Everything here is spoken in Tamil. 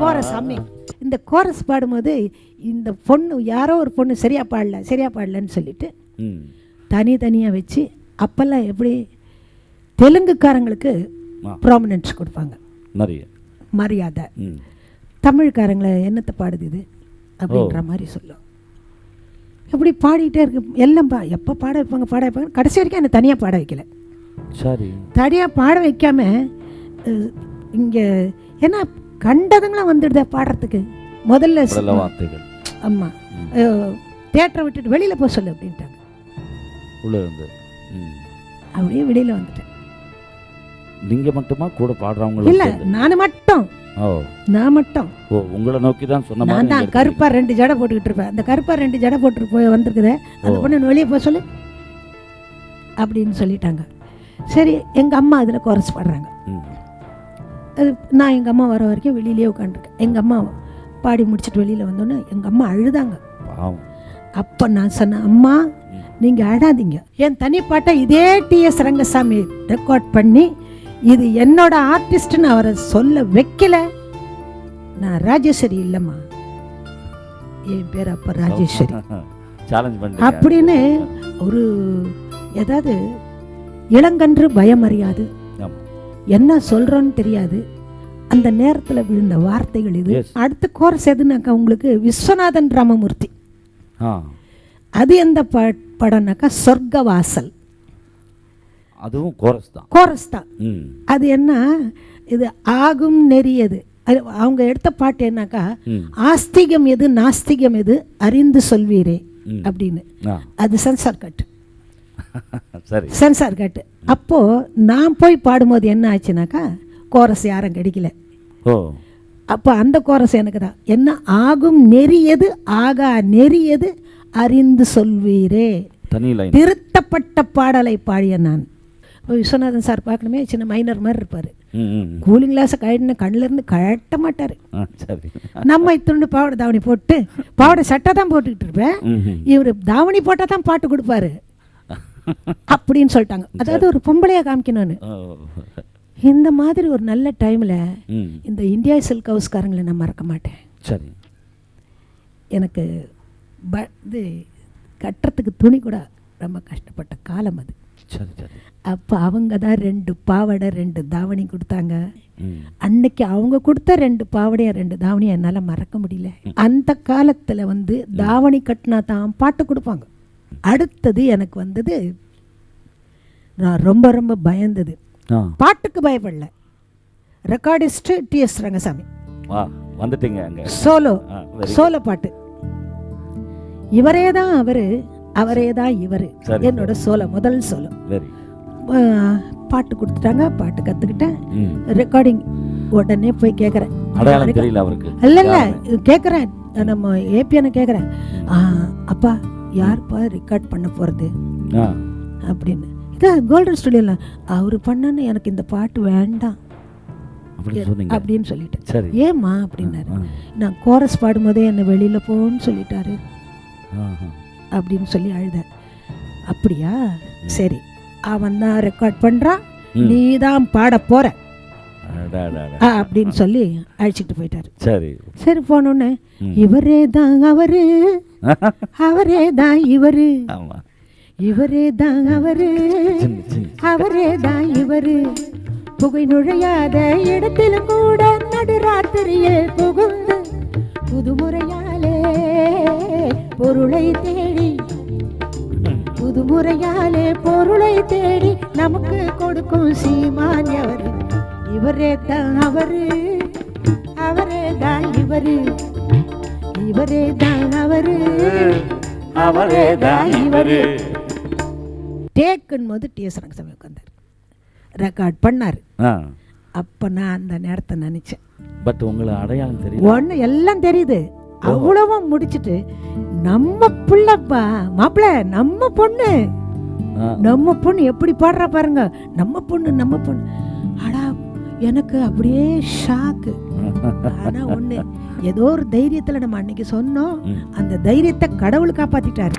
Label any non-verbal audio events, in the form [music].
கோரஸ் அம்மி. இந்த கோரஸ் பாடும்போது இந்த பொண்ணு யாரோ ஒரு பொண்ணு சரியா பாடல சரியா பாடலன்னு சொல்லிட்டு தனித்தனியாக வச்சு அப்போல்லாம் எப்படி தெலுங்குக்காரங்களுக்கு. ப்ராமினன்ஸ் கொடுப்பாங்க. மரியாதை. தமிழ்காரங்களை என்னத்தை பாடுது இது? அப்படின்ற மாதிரி சொல்லும். இப்படி பாடிட்டே இருக்கு. எல்லாம் பா எப்போ பாட வைப்பாங்க பாட வைப்பாங்க கடைசி வரைக்கும் என்னை தனியாக பாட வைக்கல. சரி. தனியாக பாட வைக்காம இங்கே ஏன்னா கண்டதுங்களாம் வந்துடுதே பாடுறதுக்கு. முதல்ல வார்த்தைகள். ஆமாம் தேட்டரை விட்டுட்டு வெளியில் போக சொல்லு அப்படின்ட்டாங்க. உள்ள இருந்து. ம். அப்படியே வெளியில் வந்துட்டேன். நீங்க மட்டுமா கூட பாடுறவங்களும் இல்லை? நான் மட்டும். ஓ. நான் மட்டும். ஓ உங்களை நோக்கி தான் சொன்ன நான் தான். கருப்பா ரெண்டு ஜடை போட்டுக்கிட்டு இருப்பேன். அந்த கருப்பா ரெண்டு ஜடை போட்டு போய் வந்திருக்குதே அந்த. பொண்ணு வெளியே போக சொல்லு. அப்படின்னு சொல்லிட்டாங்க. சரி எங்கள் அம்மா அதில் குறைச்சி பாடுறாங்க. அது நான் எங்கள் அம்மா வர வரைக்கும் வெளியிலே உட்காந்துருக்கேன் எங்கள் அம்மா பாடி முடிச்சிட்டு வெளியில் வந்தோன்னே எங்கள் அம்மா அழுதாங்க. அப்போ நான் சொன்னேன் அம்மா நீங்கள் அழாதீங்க. என் தனிப்பாட்டை இதே டிஎஸ் ரங்கசாமி ரெக்கார்ட் பண்ணி இது என்னோட ஆர்டிஸ்ட்னு அவரை சொல்ல வைக்கல. நான் ராஜேஸ்வரி இல்லைம்மா. என் பேர் அப்போ ராஜேஸ்வரி. [laughs] அப்படின்னு ஒரு ஏதாவது இளங்கன்று பயம் அறியாது ஆமா. என்ன சொல்றோன்னு தெரியாது. அந்த நேரத்தில் விழுந்த வார்த்தைகள் இது. அடுத்த கோர்ஸ் எதுனாக்கா உங்களுக்கு விஸ்வநாதன் ராமமூர்த்தி. அது எந்த படம்னாக்கா சொர்க்கவாசல். அதுவும் கோரஸ் தான் கோரஸ் தான் அது என்ன? இது ஆகும் நெறியது. அவங்க எடுத்த பாட்டு என்னக்கா? ஆஸ்திகம் எது நாஸ்திகம் எது அறிந்து சொல்வீரே. அப்படின்னு. அது சென்சார் கட்டு [laughs] சரி. சென்சார் கட்டு அப்போ நான் போய் பாடும்போது என்ன ஆச்சுனாக்கா கோரஸ் யாரும் கிடைக்கல. ஓ. அப்போ அந்த கோரஸ் எனக்கு தான் என்ன? ஆகும் நெறியது ஆகா நெறியது அறிந்து சொல்வீரே. திருத்தப்பட்ட பாடலை பாடிய நான். இப்போ விஸ்வநாதன் சார் பார்க்கணுமே சின்ன மைனர் மாதிரி இருப்பார். கூலிங் கிளாஸை கழட்டின கண்ணுல இருந்து கழட்ட மாட்டார். நம்ம இத்துண்டு பாவாடை தாவணி போட்டு பாவாடை சட்டை தான் போட்டுக்கிட்டு இருப்பேன். இவர் தாவணி போட்டால் தான் பாட்டு கொடுப்பாரு. அப்படின்னு சொல்லிட்டாங்க. அதாவது ஒரு பொம்பளையா காமிக்கணும்னு. இந்த மாதிரி ஒரு நல்ல டைமில் இந்த இந்தியா சில்க் ஹவுஸ்காரங்களை நான் மறக்க மாட்டேன். சரி. எனக்கு ப இது கட்டுறதுக்கு துணி கூட ரொம்ப கஷ்டப்பட்ட காலம் அது. சரி சரி. அப்போ அவங்க தான் ரெண்டு பாவாடை ரெண்டு தாவணி கொடுத்தாங்க. அன்னைக்கு அவங்க கொடுத்த ரெண்டு பாவடையும் ரெண்டு தாவணியும் என்னால் மறக்க முடியல. அந்த காலத்தில் வந்து தாவணி கட்டினா தான் பாட்டு கொடுப்பாங்க. அடுத்தது எனக்கு வந்தது நான் ரொம்ப ரொம்ப பயந்தது. பாட்டுக்கு பயப்படல. Recordist TS Rangasamy. வா வந்துட்டீங்க சோலோ சோலோ பாட்டு. இவரே தான் அவரு அவரே தான் இவர். என்னோட சோலோ முதல் சோலோ வெரி பாட்டு கொடுத்துட்டாங்க பாட்டு கற்றுக்கிட்டேன் ம். ரெக்கார்டிங் உடனே போய் கேட்குறேன் இல்ல இல்ல கேட்குறேன் நம்ம ஏபிஎன கேட்குறேன் அப்பா யாருப்பா ரெக்கார்ட் பண்ண போகிறது அப்படின்னு. இதான் கோல்டன் ஸ்டுடியோவில் அவர் பண்ணன்னு எனக்கு இந்த பாட்டு வேண்டாம். அப்படின்னு சொல்லிட்டேன் ஏம்மா? அப்படின்னாரு. நான் கோரஸ் பாடும்போதே என்னை வெளியில் போன்னு சொல்லிட்டாரு. அப்படின்னு சொல்லி அழுதேன் அப்படியா? சரி. அவன் தான் ரெக்கார்ட் பண்ணுறான். நீ தான் பாட. ஆ, அப்படின்னு சொல்லி அழைச்சிட்டு போயிட்டாரு. சரி. சரி போனோன்னே. இவரே தான் அவரு. [laughs] அவரே தான் இவரு. இவரே தான் அவரு. அவரே தான் இவரு. புகை நுழையாத இடத்துல கூட நடுராத்திரியில் நமக்கு கொடுக்கும் சீமான் எவரு இவரே தான் அவரு. அவரே தான் இவரு. இவரே தான் அவரு. அவரே தான் இவரு. டேக்குன்னு போது டிஎஸ் ரங்கசாமி உட்காந்தார் ரெக்கார்ட் பண்ணார். அப்போ நான் அந்த நேரத்தை நினச்சேன். பட் உங்களை அடையாளம் தெரியல ஒன்று எல்லாம் தெரியுது. அவ்வளவும் முடிச்சிட்டு நம்ம பிள்ளைப்பா மாப்பிள்ள நம்ம பொண்ணு. நம்ம பொண்ணு எப்படி பாடுறா பாருங்க. நம்ம பொண்ணு நம்ம பொண்ணு. அடா எனக்கு அப்படியே ஷாக்கு ஆனா ஒண்ணு ஏதோ ஒரு தைரியத்துல நம்ம அன்னைக்கு சொன்னோம். அந்த தைரியத்தை கடவுள் காப்பாத்திட்டாரு.